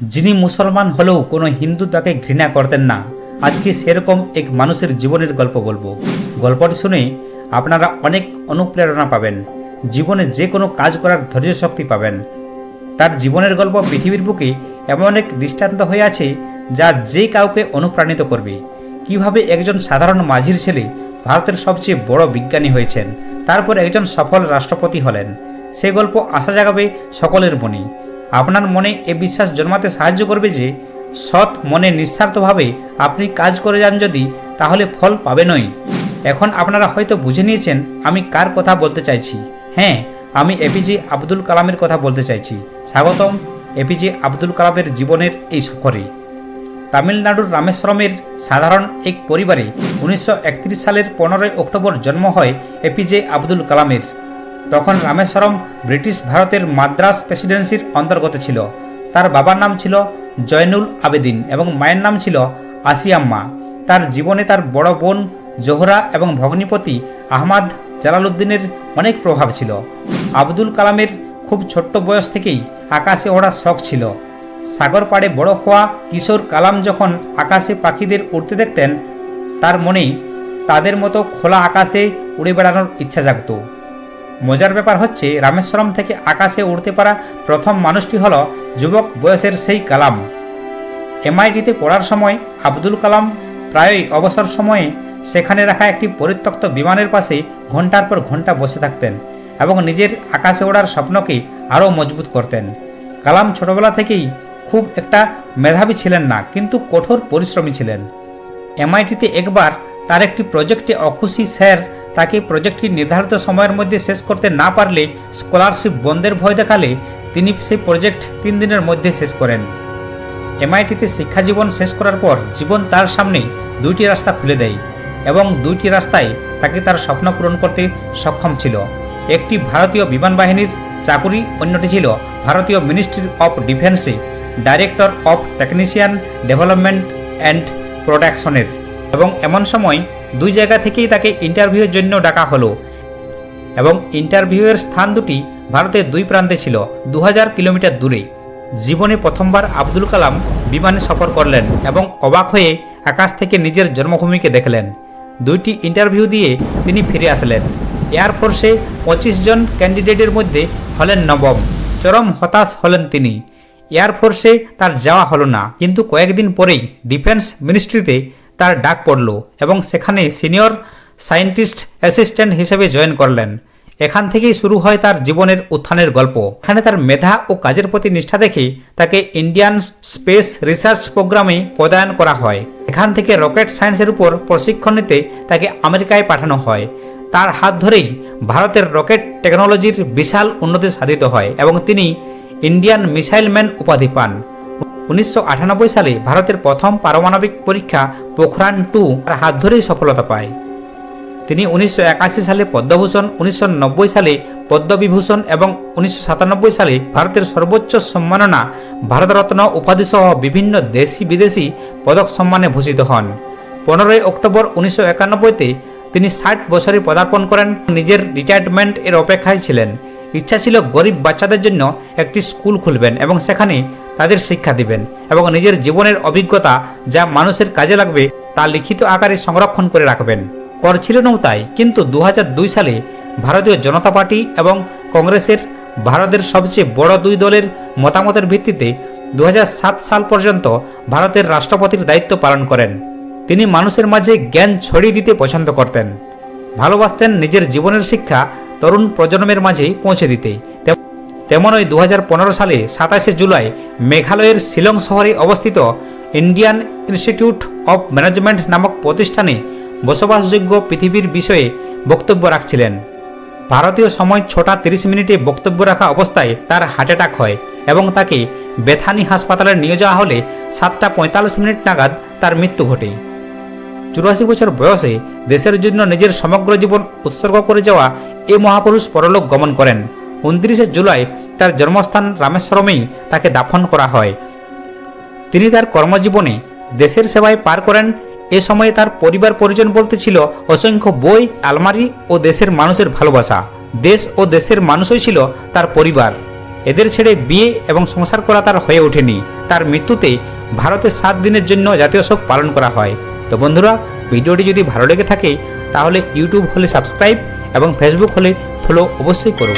যিনি মুসলমান হলেও কোনো হিন্দু তাকে ঘৃণা করতেন না। আজকে সেরকম এক মানুষের জীবনের গল্প বলব। গল্পটি শুনে আপনারা অনেক অনুপ্রেরণা পাবেন। জীবনে যে কোনো কাজ করার ধৈর্য শক্তি পাবেন। তার জীবনের গল্প পৃথিবীর বুকে এমন এক দৃষ্টান্ত হয়ে আছে যা যে কাউকে অনুপ্রাণিত করবে। কীভাবে একজন সাধারণ মাঝির ছেলে ভারতের সবচেয়ে বড় বিজ্ঞানী হয়েছেন, তারপর একজন সফল রাষ্ট্রপতি হলেন, সে গল্প আশা জাগাবে সকলের মনে। আপনার মনে এ বিশ্বাস জন্মাতে সাহায্য করবে যে, সৎ মনে নিঃস্বার্থভাবে আপনি কাজ করে যান যদি, তাহলে ফল পাবেনই এখন আপনারা হয়তো বুঝে নিয়েছেন আমি কার কথা বলতে চাইছি। হ্যাঁ আমি এপিজে আব্দুল কালামের কথা বলতে চাইছি। স্বাগতম এপিজে আব্দুল কালামের জীবনের এই সফরে। তামিলনাড়ুর রামেশ্বরমের সাধারণ এক পরিবারে উনিশশো একত্রিশ সালের পনেরোই অক্টোবর জন্ম হয় এপিজে আব্দুল কালামের। তখন রামেশ্বরম ব্রিটিশ ভারতের মাদ্রাস প্রেসিডেন্সির অন্তর্গত ছিল। তার বাবার নাম ছিল জয়নুল আবেদিন এবং মায়ের নাম ছিল আসিয়াম্মা। তার জীবনে তার বড় বোন জোহরা এবং ভগ্নিপতি আহমাদ জালালউদ্দিনের অনেক প্রভাব ছিল। আব্দুল কালামের খুব ছোট্ট বয়স থেকেই আকাশে ওড়ার শখ ছিল। সাগর পাড়ে বড় হওয়া কিশোর কালাম যখন আকাশে পাখিদের উড়তে দেখতেন, তার মনে তাদের মতো খোলা আকাশে উড়ে বেড়ানোর ইচ্ছা জাগত। মজার ব্যাপার হচ্ছে, রামেশ্বরম থেকে আকাশে উড়তে পারা প্রথম মানুষটি হল যুবক বয়সের সেই কালাম। এমআইটিতে পড়ার সময় আব্দুল কালাম প্রায়ই অবসর সময়ে সেখানে রাখা একটি পরিত্যক্ত বিমানের পাশে ঘণ্টার পর ঘণ্টা বসে থাকতেন এবং নিজের আকাশে ওড়ার স্বপ্নকে আরও মজবুত করতেন। কালাম ছোটবেলা থেকেই খুব একটা মেধাবী ছিলেন না, কিন্তু কঠোর পরিশ্রমী ছিলেন। এমআইটিতে একবার তার একটি প্রজেক্টে অখুশি স্যার তাকে প্রজেক্টটি নির্ধারিত সময়ের মধ্যে শেষ করতে না পারলে স্কলারশিপ বন্ধের ভয় দেখালে তিনি সেই প্রজেক্ট তিন দিনের মধ্যে শেষ করেন। এমআইটিতে শিক্ষাজীবন শেষ করার পর জীবন তার সামনে দুইটি রাস্তা খুলে দেয় এবং দুইটি রাস্তায় তাকে তার স্বপ্ন পূরণ করতে সক্ষম ছিল। একটি ভারতীয় বিমান বাহিনীর চাকুরি, অন্যটি ছিল ভারতীয় মিনিস্ট্রি অফ ডিফেন্সে director of technician development and প্রোডাকশনের এবং এমন সময় দুই জায়গা থেকেই তাকে ইন্টারভিউয়ের জন্য ডাকা হলো। এবং ইন্টারভিউয়ের স্থান দুটি ভারতের দুই প্রান্তে ছিল দু হাজার কিলোমিটার দূরে। জীবনে প্রথমবার আব্দুল কালাম বিমানে সফর করলেন এবং অবাক হয়ে আকাশ থেকে নিজের জন্মভূমিকে দেখলেন। দুইটি ইন্টারভিউ দিয়ে তিনি ফিরে আসলেন। এয়ারফোর্সে পঁচিশ জন ক্যান্ডিডেটের মধ্যে হলেন নবম। চরম হতাশ হলেন তিনি। এয়ারফোর্সে তার যাওয়া হলো না। কিন্তু কয়েকদিন পরেই ডিফেন্স মিনিস্ট্রিতে তার ডাক পড়ল এবং সেখানে সিনিয়র সায়েন্টিস্ট অ্যাসিস্ট্যান্ট হিসেবে জয়েন করলেন। এখান থেকেই শুরু হয় তার জীবনের উত্থানের গল্প। এখানে তার মেধা ও কাজের প্রতি নিষ্ঠা দেখে তাকে ইন্ডিয়ান স্পেস রিসার্চ প্রোগ্রামে পদায়ন করা হয়। এখান থেকে রকেট সায়েন্সের উপর প্রশিক্ষণ নিতে তাকে আমেরিকায় পাঠানো হয়। তার হাত ধরেই ভারতের রকেট টেকনোলজির বিশাল উন্নতি সাধিত হয় এবং তিনি ইন্ডিয়ান মিসাইল ম্যান উপাধি পান। উনিশশো আটানব্বই সালে ভারতের প্রথম পারমাণবিক পরীক্ষা পোখরান টু তার হাত ধরেই সফলতা পায়। তিনি উনিশশো একাশি সালে পদ্মভূষণ, উনিশশো নব্বই সালে পদ্মবিভূষণ এবং উনিশশো সাতানব্বই সালে ভারতের সর্বোচ্চ সম্মাননা ভারতরত্ন উপাধিসহ বিভিন্ন দেশি বিদেশি পদক সম্মানে ভূষিত হন। পনেরোই অক্টোবর উনিশশো একানব্বইতে তিনি ষাট বছরে পদার্পণ করেন। নিজের রিটায়ারমেন্ট এর অপেক্ষায় ছিলেন। ইচ্ছা ছিল গরিব বাচ্চাদের জন্য একটি স্কুল খুলবেন এবং সেখানে তাদের শিক্ষা দিবেন এবং নিজের জীবনের অভিজ্ঞতা যা মানুষের কাজে লাগবে তা লিখিত আকারে সংরক্ষণ করে রাখবেন। করছিলেনও তাই, কিন্তু দু হাজার দুই সালে ভারতীয় জনতা পার্টি এবং কংগ্রেসের ভারতের সবচেয়ে বড় দুই দলের মতামতের ভিত্তিতে দু হাজার সাত সাল পর্যন্ত ভারতের রাষ্ট্রপতির দায়িত্ব পালন করেন। তিনি মানুষের মাঝে জ্ঞান ছড়িয়ে দিতে পছন্দ করতেন। ভালোবাসতেন নিজের জীবনের শিক্ষা তরুণ প্রজন্মের মাঝে পৌঁছে দিতে। তেমনই দু হাজার পনেরো সালে সাতাশে জুলাই মেঘালয়ের শিলং শহরে অবস্থিত ইন্ডিয়ান ইনস্টিটিউট অফ ম্যানেজমেন্ট নামক প্রতিষ্ঠানে বসবাসযোগ্য পৃথিবীর বিষয়ে বক্তব্য রাখছিলেন। ভারতীয় সময় ছটা তিরিশ মিনিটে বক্তব্য রাখা অবস্থায় তার হার্ট অ্যাটাক হয় এবং তাকে বেথানি হাসপাতালে নিয়ে যাওয়া হলে সাতটা পঁয়তাল্লিশ মিনিট নাগাদ তার মৃত্যু ঘটে। চুরাশি বছর বয়সে দেশের জন্য নিজের সমগ্র জীবন উৎসর্গ করে যাওয়া এ মহাপুরুষ পরলোক গমন করেন। উনত্রিশে জুলাই তার জন্মস্থান রামেশ্বরমেই তাকে দাফন করা হয়। তিনি তার কর্মজীবনে দেশের সেবায় পার করেন। এ সময়ে তার পরিবার পরিজন বলতে ছিল অসংখ্য বই, আলমারি ও দেশের মানুষের ভালোবাসা। দেশ ও দেশের মানুষই ছিল তার পরিবার। এদের ছেড়ে বিয়ে এবং সংসার করা তার হয়ে ওঠেনি। তার মৃত্যুতে ভারতে সাত দিনের জন্য জাতীয় শোক পালন করা হয়। তো বন্ধুরা, ভিডিওটি যদি ভালো লেগে থাকে, তাহলে ইউটিউব হলে সাবস্ক্রাইব এবং ফেসবুক হলে ফলো অবশ্যই করো